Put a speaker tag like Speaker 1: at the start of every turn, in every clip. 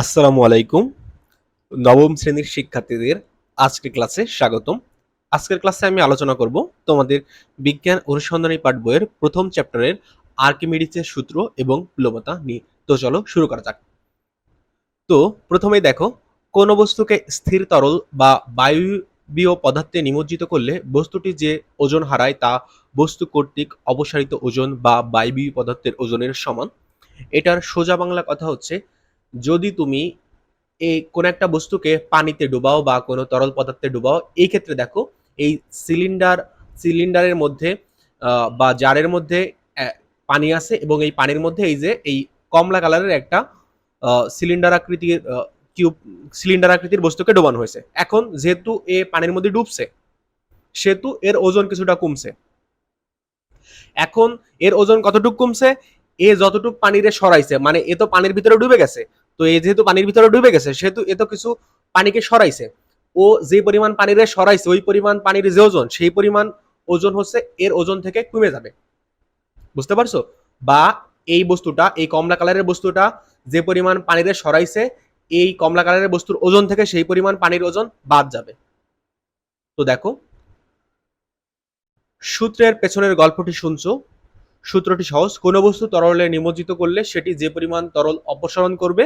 Speaker 1: আসসালামু আলাইকুম। নবম শ্রেণির শিক্ষার্থীদের আজকের ক্লাসে স্বাগতম। আজকের ক্লাসে আমি আলোচনা করব তোমাদের বিজ্ঞান অনুসন্ধানী পাঠ বইয়ের প্রথম চ্যাপ্টারের আর্কিমিডিসের সূত্র এবং প্লবতা নিয়ে। তো চলো শুরু করা যাক। তো প্রথমেই দেখো, কোন বস্তুকে স্থির তরল বা বায়ুবীয় পদার্থে নিমজ্জিত করলে বস্তুটি যে ওজন হারায় তা বস্তু কর্তৃক অপসারিত ওজন বা বায়বীয় পদার্থের ওজনের সমান। এটার সোজা বাংলা কথা হচ্ছে যদি তুমি এই কোন একটা বস্তুকে পানিতে ডুবাও বা কোনো তরল পদার্থে ডুবাও, এই ক্ষেত্রে দেখো এই সিলিন্ডার, সিলিন্ডারের মধ্যে বা জারের মধ্যে পানি আছে এবং এই পানির মধ্যে এই যে, এই কমলা কালারের একটা সিলিন্ডার আকৃতির কিউব, সিলিন্ডার আকৃতির বস্তুকে ডোবানো হয়েছে। এখন যেহেতু এ পানির মধ্যে ডুবছে, সেহেতু এর ওজন কিছুটা কমছে। এখন এর ওজন কতটুকু কমছে? এ যতটুকু পানিরে সরাইছে মানে এ তো পানির ভিতরে ডুবে গেছে, তো এ যেহেতু পানির ভিতরে ডুবে গেছে, সেহেতু এ তো কিছু পানিকে সরাইছে। ও যে পরিমাণ পানিরে সরাইছে, ওই পরিমাণ পানির যে ওজন, সেই পরিমাণ ওজন হচ্ছে এর ওজন থেকে কমে যাবে। বুঝতে পারছ? বা এই বস্তুটা, এই কমলা কালারের বস্তুটা যে পরিমাণ পানিরে সরাইছে, এই কমলা কালারের বস্তুর ওজন থেকে সেই পরিমাণ পানির ওজন বাদ যাবে। তো দেখো, সূত্রের পেছনের গল্পটি শুনছো সূত্রটি সহজ। কোনো বস্তু তরলে নিমজ্জিত করলে সেটি যে পরিমাণ তরল অপসারণ করবে,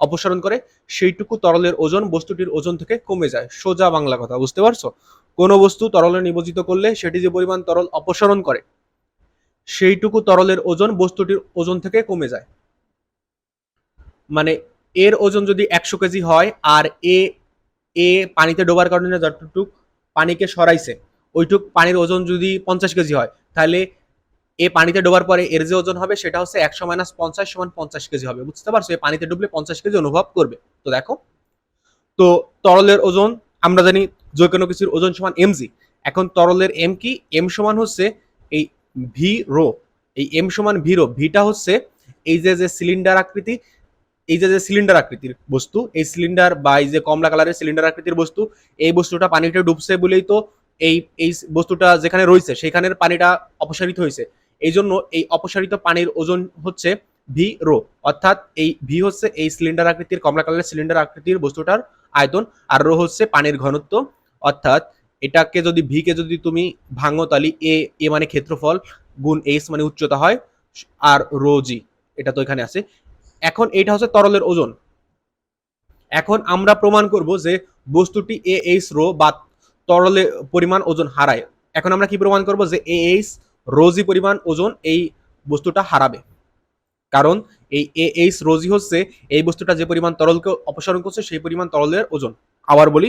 Speaker 1: অপসারণ করে সেইটুকু তরলের ওজন বস্তুটির ওজন থেকে কমে যায়। সোজা বাংলা কথা, বুঝতে পারছ? কোনো বস্তু তরলে নিমজ্জিত করলে সেটি যে পরিমাণ তরল অপসারণ করে, সেইটুকু তরলের ওজন বস্তুটির ওজন থেকে কমে যায়। মানে এর ওজন যদি একশো কেজি হয় আর এ এ পানিতে ডোবার কারণে যতটুক পানিকে সরাইছে, ওইটুক পানির ওজন যদি পঞ্চাশ কেজি হয়, তাহলে এ পানিতে ডোবার পরে এর যে ওজন হবে সেটা হচ্ছে একশো মাইনাস পঞ্চাশ সমান পঞ্চাশ কেজি হবে। বুঝতে পারছ? এ পানিতে ডুবলে পঞ্চাশ কেজি অনুভব করবে। তো দেখো, তো তরলের ওজন, আমরা জানি যে কোনো কিছুর ওজন সমান এমজি এখন তরলের এম কি? এম সমান হচ্ছে এই ভি রো এই এম সমান ভি রো ভিটা হচ্ছে এই যে যে সিলিন্ডার আকৃতি, এই যে যে সিলিন্ডার আকৃতির বস্তু, এই সিলিন্ডার বা এই যে কমলা কালারের সিলিন্ডার আকৃতির বস্তু, এই বস্তুটা পানিতে ডুবছে বলেই তো এই এই বস্তুটা যেখানে রয়েছে, সেখানের পানিটা অপসারিত হয়েছে। এই জন্য এই অপসারিত পানির ওজন হচ্ছে ভি রো অর্থাৎ এই ভি হচ্ছে এই সিলিন্ডার আকৃতির কমলা কালারের সিলিন্ডার আকৃতির বস্তুটার আয়তন, আর রো হচ্ছে পানির ঘনত্ব। অর্থাৎ এটাকে যদি ভি কে যদি তুমি ভাঙো, তাহলে এ এ মানে ক্ষেত্রফল গুণ এইচ মানে উচ্চতা হয়, আর রো জি এটা তো এখানে আছে। এখন এটা হচ্ছে তরলের ওজন। এখন আমরা প্রমাণ করব যে বস্তুটি এ এইচ রো বা তরলের পরিমাণ ওজন হারায়। এখন আমরা কি প্রমাণ করব যে এ এইচ রোজি পরিমাণ ওজন এই বস্তুটা হারাবে। কারণ এই এ এইচ রোজি হচ্ছে এই বস্তুটা যে পরিমাণ তরলকে অপসারণ করছে সেই পরিমাণ তরলের ওজন। আবার বলি,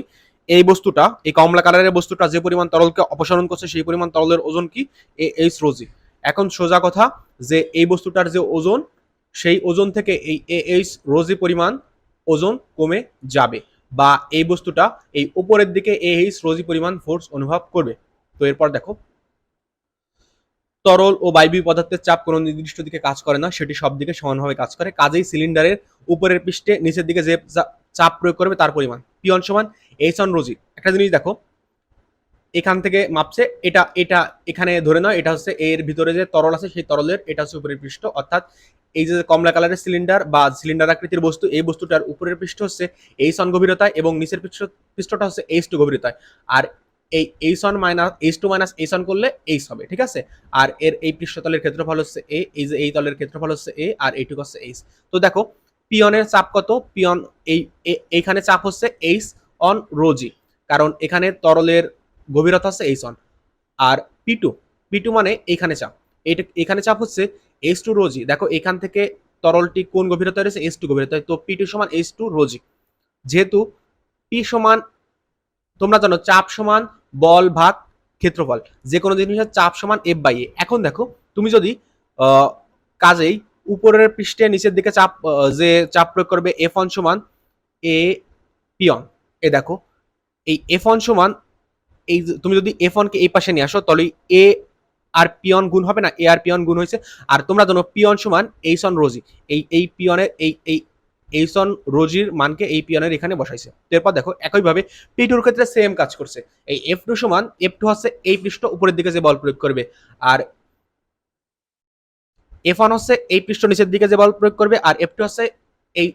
Speaker 1: এই বস্তুটা, এই কমলা কালারের বস্তুটা যে পরিমাণ তরলকে অপসারণ করছে সেই পরিমাণ তরলের ওজন কি? এ এইচ রোজি এখন সোজা কথা যে এই বস্তুটার যে ওজন, সেই ওজন থেকে এই এ এইচ রোজি পরিমাণ ওজন কমে যাবে বা এই বস্তুটা এই উপরের দিকে এ এইচ রোজি পরিমাণ ফোর্স অনুভব করবে। তো এরপর দেখো তরল ও বায়বীয় পদার্থের চাপ কোনো নির্দিষ্ট দিকে কাজ করে না, সেটি সব দিকে সমানভাবে কাজ করে। কাজেই সিলিন্ডারের উপরের পৃষ্ঠে নিচের দিকে যে চাপ প্রয়োগ করবে তার পরিমাণ। পিয়ন সমান এইচ অন রোজি একটা জিনিস দেখো, এখান থেকে মাপছে, এটা এটা এখানে ধরে নাও, এটা হচ্ছে এর ভিতরে যে তরল আছে, সেই তরলের, এটা হচ্ছে উপরের পৃষ্ঠ। অর্থাৎ এই যে কমলা কালারের সিলিন্ডার বা সিলিন্ডার আকৃতির বস্তু, এই বস্তুটার উপরের পৃষ্ঠ হচ্ছে এইচ অন গভীরতায় এবং নিচের পৃষ্ঠ, পৃষ্ঠটা হচ্ছে এইচ টু গভীরতায়। আর এই H one minus H two minus H one করলে এইচ হবে, ঠিক আছে? আর এর এই পৃষ্ঠতলের ক্ষেত্রফল হচ্ছে এ এই যে এই তলের ক্ষেত্রফল হচ্ছে এ আর এইটুকু হচ্ছে এইচ তো দেখো পিয়নের চাপ কত? পিয়ন এই এইখানে চাপ হচ্ছে এইচ অন রোজি কারণ এখানে তরলের গভীরতা হচ্ছে এইচ অন আর পি টু পি টু মানে এইখানে চাপ। এইটা, এখানে চাপ হচ্ছে এইচ টু রোজি দেখো, এখান থেকে তরলটি কোন গভীরতায় রয়েছে? এইচ টু গভীরতায়। তো পি টু সমান এইচ টু রোজি যেহেতু পি সমান তোমরা জানো চাপ সমান বল ভাগ ক্ষেত্রফল। যে কোনো জিনিসের চাপ সমান এফ বাই এ এখন দেখো, তুমি যদি কাজেই উপরের পৃষ্ঠে নিচের দিকে চাপ যে চাপ প্রয়োগ করবে এফ অন সমান এ পিয়ন এ দেখো, এই এফ অন সমান, এই তুমি যদি এফ কে এই পাশে নিয়ে আসো, তাহলে এ আর পিয়ন গুণ হবে না এ আর পিয়ন গুণ হয়েছে। আর তোমরা জানো পিয়ন সমান এইচ অন রোজি এই এই পিয়নের এই এই এইচ অন রোজির মানকে এই পিয়নের এখানে বসাইছে। এরপর দেখো, একইভাবে পি টুর ক্ষেত্রে সেম কাজ করছে। এই এফ টু সমান এফ টু হচ্ছে এই পৃষ্ঠ উপরের দিকে যে বল প্রয়োগ করবে। আর এফ ওয়ান হচ্ছে এই পৃষ্ঠ নিচের দিকে যে বল প্রয়োগ করবে, আর এফ টু হচ্ছে এই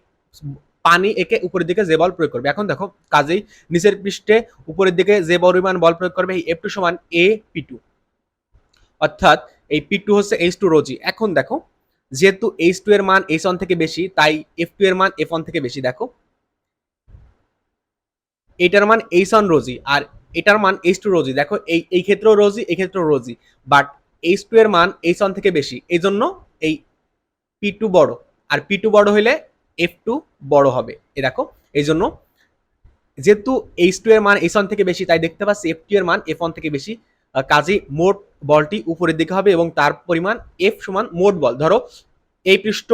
Speaker 1: পানি একে উপরের দিকে যে বল প্রয়োগ করবে। এখন দেখো, কাজেই নিচের পৃষ্ঠে উপরের দিকে যে পরিমাণ বল প্রয়োগ করবে, এই এফ টু সমান এ পি টু অর্থাৎ এই পি টু হচ্ছে এইচ টু রোজি। এখন দেখো যেহেতু এইচ টু এর মান এইচ ওয়ান থেকে বেশি, তাই এফ টু এর মান এফ ওয়ান থেকে বেশি, দেখো। এটার মান এইচ ওয়ান রোজি, আর এটার মান এইচ টু রোজি, দেখো, এই এই ক্ষেত্রেও রোজি, এই ক্ষেত্রেও রোজি। বাট এইচ টু এর মান এইচ ওয়ান থেকে বেশি এই জন্য এই পি টু বড়, আর পি টু বড় হলে এফ টু বড় হবে, এ দেখো। এই জন্য যেহেতু এইচ টু এর মান এইচ ওয়ান থেকে বেশি, তাই দেখতে পাচ্ছি এফ টু এর মান এফ ওয়ান থেকে বেশি কাজেই মোট বলটি উপরের দিকে হবে এবং তার পরিমাণ এফ সমান মোট বল। ধরো, এই পৃষ্ঠ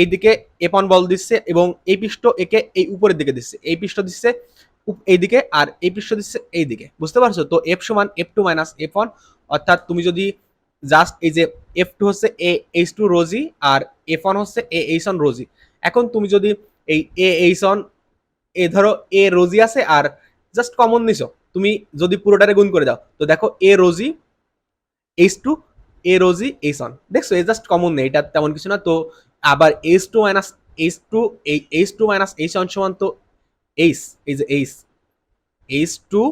Speaker 1: এইদিকে এফ ওয়ান বল দিচ্ছে এবং এই পৃষ্ঠ একে এই উপরের দিকে দিচ্ছে। এই পৃষ্ঠ দিচ্ছে এইদিকে আর এই পৃষ্ঠ দিচ্ছে এইদিকে বুঝতে পারছ? তো এফ সমান F two minus F one অর্থাৎ তুমি যদি জাস্ট এই যে এফ টু হচ্ছে A H two rho g R F one হচ্ছে এ এইচ ওয়ান রোজি। এখন তুমি যদি এই এ এইচ ওয়ান এ ধরো এ রোজি আছে আর জাস্ট কমন নিছো তুমি যদি পুরোটারে গুণ করে দাও, তো দেখো A rho g H two A rho g H one দেখছ এ জাস্ট কমন নেই, এটা তেমন কিছু না, তো আবার H two minus H two এই H two minus H one সমান তো এইচ এই যে এইচ এইচ টু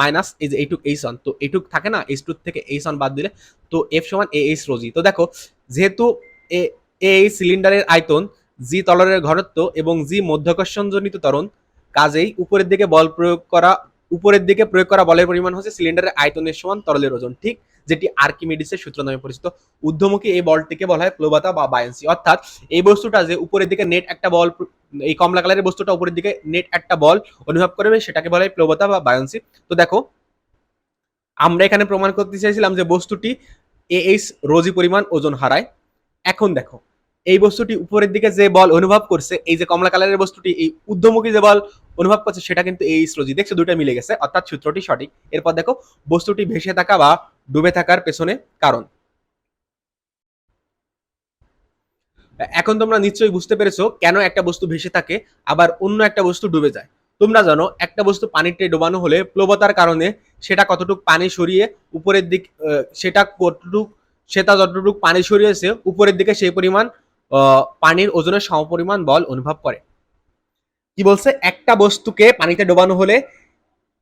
Speaker 1: মাইনাস এই যে এইটুক এইচ ওয়ান তো এইটুক থাকে না এইচ টু থেকে এইচ ওয়ান বাদ দিলে, তো এফ সমান এ এইচ রোজি। তো দেখো, যেহেতু এ এই সিলিন্ডারের আয়তন জি তলরের ঘনত্ব এবং জি মধ্যাকর্ষণজনিত ত্বরণ, কাজেই উপরের দিকে বল প্রয়োগ করা উপরের দিকে প্রয়োগ করা বলের পরিমাণ হচ্ছে সিলিন্ডারের আয়তনের সমান তরলের ওজন, ঠিক? যেটি আর্কিমিডিসের সূত্র নামে পরিচিত। ঊর্ধ্বমুখী এই বলটিকে বলা হয় প্লোবাতা বা বায়ান্সি। অর্থাৎ এই বস্তুটা যে উপরের দিকে নেট একটা বল, এই কমলা কালারের বস্তুটা উপরের দিকে নেট একটা বল অনুভব করবে, সেটাকে বলা হয় প্লোবাতা বা বায়ান্সি। তো দেখো, আমরা এখানে প্রমাণ করতে চাইছিলাম যে বস্তুটি এ এইচ রোজি পরিমাণ ওজন হারায়। এখন দেখো, এই বস্তুটি উপরের দিকে যে বল অনুভব করছে, এই যে কমলা কালারের বস্তুটি, এই ঊর্ধ্বমুখী যে বল অনুভব করছে সেটা কিন্তু এই রোজি দেখছ দুটো মিলে গেছে, অর্থাৎ সূত্রটি সঠিক। এরপর দেখো, বস্তুটি ভেসে থাকা বা ডুবে থাকার পেছনে কারণ। এখন তোমরা নিশ্চয়ই বুঝতে পেরেছ কেন একটা বস্তু ভেসে থাকে, আবার অন্য একটা বস্তু ডুবে যায়। তোমরা জানো, একটা বস্তু পানিতে ডোবানো হলে প্লবতার কারণে সেটা কতটুকু পানি সরিয়ে উপরের দিক সেটা কতটুক, সেটা যতটুকু পানি সরিয়েছে, উপরের দিকে সেই পরিমাণ পানির ওজনের সমপরিমাণ বল অনুভব করে। কি বলছে? একটা বস্তুকে পানিতে ডোবানো হলে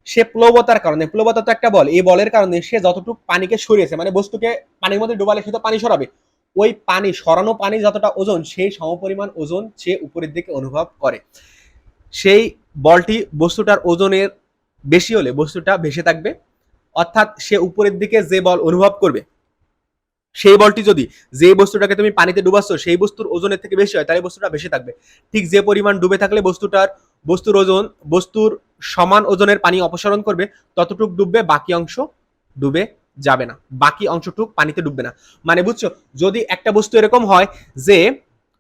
Speaker 1: সে প্লবতার কারণে, প্লবতা তো একটা বল, এই বলের কারণে সে যতটুকু পানিকে সরিয়েছে মানে বস্তুকে পানির মধ্যে ডোবালে সে তো পানি সরাবে। ওই পানি, সরানো পানি যতটা ওজন, সেই সমপরিমাণ ওজন সে উপরের দিকে অনুভব করে। সেই বলটি বস্তুটার ওজনের বেশি হলে বস্তুটা ভেসে থাকবে, অর্থাৎ সে উপরের দিকে যে বল অনুভব করবে সেই বলটি যদি যে বস্তুটাকে তুমি পানিতে ডুবাচ্ছ, সেই বস্তুর ওজনের থেকে বেশি হয়, তাহলে বস্তুটা বেশি থাকবে। ঠিক যে পরিমাণ ডুবে থাকলে বস্তুটার, বস্তুর ওজন, বস্তুর সমান ওজনের পানি অপসারণ করবে, ততটুক ডুববে, বাকি অংশ ডুবে যাবে না। বাকি অংশটুক পানিতে ডুববে না। মানে বুঝছ, যদি একটা বস্তু এরকম হয় যে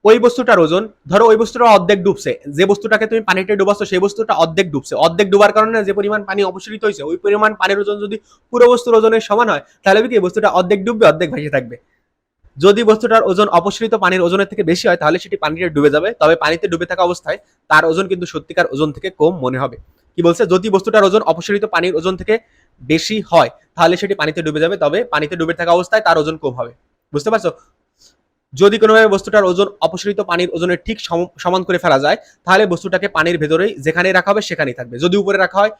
Speaker 1: ওই বস্তুটার ওজন, ধরো ওই বস্তুটা অর্ধেক ডুবছে, যে বস্তুটাকে তুমি পানিতে ডুবাচ্ছ, সেই বস্তুটা অর্ধেক ডুবছে। অর্ধেক ডুবার কারণে যে পরিমাণ পানি অপসরিত হয়েছে, ওই পরিমাণ পানির ওজন যদি পুরো বস্তুর ওজনের সমান হয়, তাহলে কি বস্তুটা অর্ধেক ডুববে, অর্ধেক ভেসে থাকবে? যদি বস্তুটার ওজন অপসরিত পানির ওজনের থেকে বেশি হয়, তাহলে সেটি পানিতে ডুবে যাবে। তবে পানিতে ডুবে থাকা অবস্থায় তার ওজন কিন্তু সত্যিকার ওজন থেকে কম মনে হবে। কি বলছে? যদি বস্তুটার ওজন অপসরিত পানির ওজন থেকে বেশি হয়, তাহলে সেটি পানিতে ডুবে যাবে। তবে পানিতে ডুবে থাকা অবস্থায় তার ওজন কম হবে। বুঝতে পারছ? যদি কোনোভাবে বস্তুটার ওজন অপসরিত পানির ওজনের ঠিক সম- সমান করে ফেলা যায়, তাহলে বস্তুটাকে পানির ভেতরেই যেখানে রাখা হবে সেখানেই থাকবে। যদি উপরে রাখা হয়,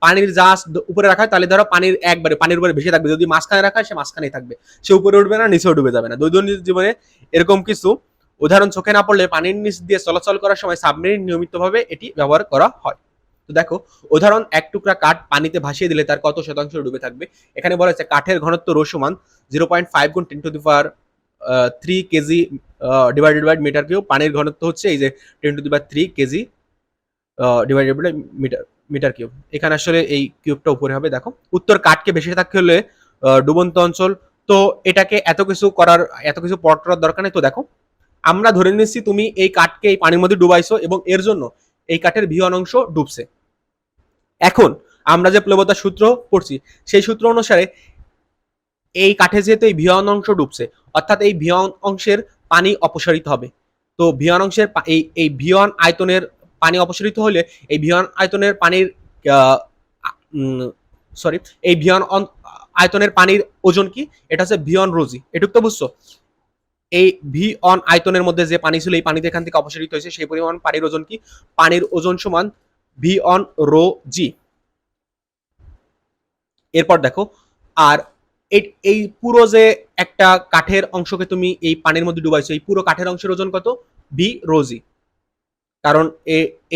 Speaker 1: পানির জাহাজ উপরে রাখা হয়, তাহলে ধরো পানির একবারে, পানির উপরে ভেসে থাকবে। যদি মাঝখানে রাখা হয়, সে মাঝখানেই থাকবে। সে উপরে উঠবে না নিচেও ডুবে যাবে না। দৈনন্দিন জীবনে এরকম কিছু উদাহরণ চোখে না পড়লে পানির নিচ দিয়ে চলাচল করার সময় সাবমেরিন নিয়মিতভাবে এটি ব্যবহার করা হয়। তো দেখো, উদাহরণ, এক টুকরা কাঠ পানিতে ভাসিয়ে দিলে তার কত শতাংশ ডুবে থাকবে? এখানে বলা হচ্ছে কাঠের ঘনত্ব রো সমান জিরো পয়েন্ট ফাইভ গুণ ten to the power three KG divided by metre cube পানির ঘনত্ব হচ্ছে এই যে ten to the power three KG divided by metre metre cube এখানে আসলে এই কিউবটা উপরে হবে, দেখো। উত্তর কাঠকে বেশি থাকতে হলে ডুবন্ত অঞ্চল। তো এটাকে এত কিছু করার, এত কিছু পট করার দরকার নেই। তো দেখো, আমরা ধরে নিচ্ছি তুমি এই কাঠকে এই পানির মধ্যে ডুবাইছো এবং এর জন্য এই কাঠের ভিয়ন অংশ ডুবছে। এখন আমরা যে প্লবতার সূত্র পড়ছি, সেই সূত্র অনুসারে এই কাঠে যেহেতু এই ভিয়ন অংশ ডুবছে, অর্থাৎ এই ভিয়ন অংশের পানি অপসারিত হবে। তো ভিয়ন অংশের এই এই ভিয়ন আয়তনের পানি অপসারিত হলে এই ভিয়ন আয়তনের পানির সরি এই ভিয়ন আয়তনের পানির ওজন কি? এটা হচ্ছে ভিয়ন রোজি। এটুক তো বুঝছ? এই ভি অন আয়তনের মধ্যে যে পানি ছিল, এই পানিতে এখান থেকে অপসারিত হয়েছে, সেই পরিমাণ পানির ওজন কি? পানির ওজন সমান ভি অন রো জি। এরপর দেখো, আর এই- পুরো যে একটা কাঠের অংশকে তুমি এই পানির মধ্যে ডুবাইছো, এই পুরো কাঠের অংশের ওজন কত? ভি রোজি কারণ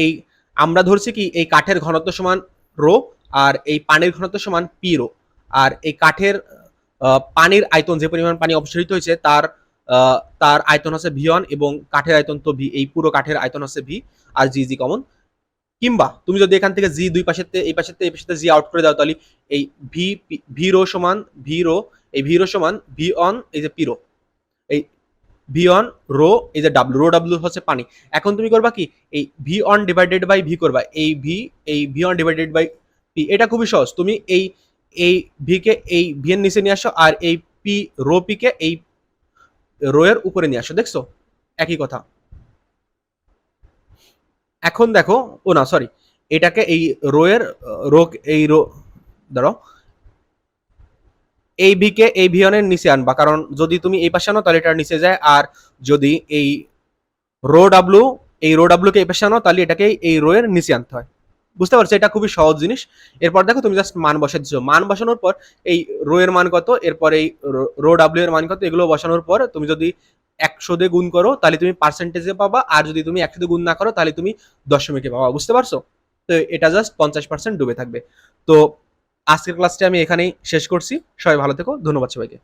Speaker 1: এই, আমরা ধরছি কি, এই কাঠের ঘনত্ব সমান রো আর এই পানির ঘনত্ব সমান পি রো আর এই কাঠের পানির আয়তন, যে পরিমাণ পানি অপসারিত হয়েছে, তার তার আয়তন হচ্ছে ভি ওয়ান এবং কাঠের আয়তন তো ভি এই পুরো কাঠের আয়তন হচ্ছে ভি আর জি জি কমন কিংবা তুমি যদি এখান থেকে জি দুই পাশের এই পাশের এই পাশের জি আউট করে দাও, তাহলে এই ভি ভি রো সমান ভি রো এই ভি রো সমান ভি অন এই যে পিরো এই ভি অন রো এই যে ডাব্লু রো ডাব্লু হচ্ছে পানি। এখন তুমি করবা কি, এই V one divided by V করবা, এই ভি এই V one divided by P এটা খুবই সহজ। তুমি এই এই ভি কে, এই ভি এর নিচে নিয়ে আসো আর এই পি রো পি কে এই রো এর উপরে নিয়ে আসো, দেখছ? একই কথা। এখন দেখো, ও না সরি এটাকে এই রোয়ের রো এই রো ধরো এই ভি কে এই ভি এর নিচে আনবা, কারণ যদি তুমি এই পাশে আনো, তাহলে এটার নিচে যায়, আর যদি এই রো ডাব্লু এই রো ডাব্লু কে এই পাশে আনো, তাহলে এটাকে এই রো এর নিচে আনতে হয়। বুঝতে পারছ, এটা খুবই সহজ জিনিস। এরপর দেখো, তুমি জাস্ট মান বসাই দিচ্ছ মান বসানোর পর এই রো এর মান কত, এরপর এই রো ডাব্লিউ এর মান কত, এগুলো বসানোর পর তুমি যদি একশো দিয়ে গুণ করো, তাহলে তুমি পার্সেন্টেজে পাবা, আর যদি তুমি একশো দিয়ে গুণ না করো, তাহলে তুমি দশমিকে পাবা, বুঝতে পারছ? তো এটা জাস্ট পঞ্চাশ পার্সেন্ট ডুবে থাকবে। তো আজকের ক্লাসটা আমি এখানেই শেষ করছি। সবাই ভালো থেকো, ধন্যবাদ সবাইকে।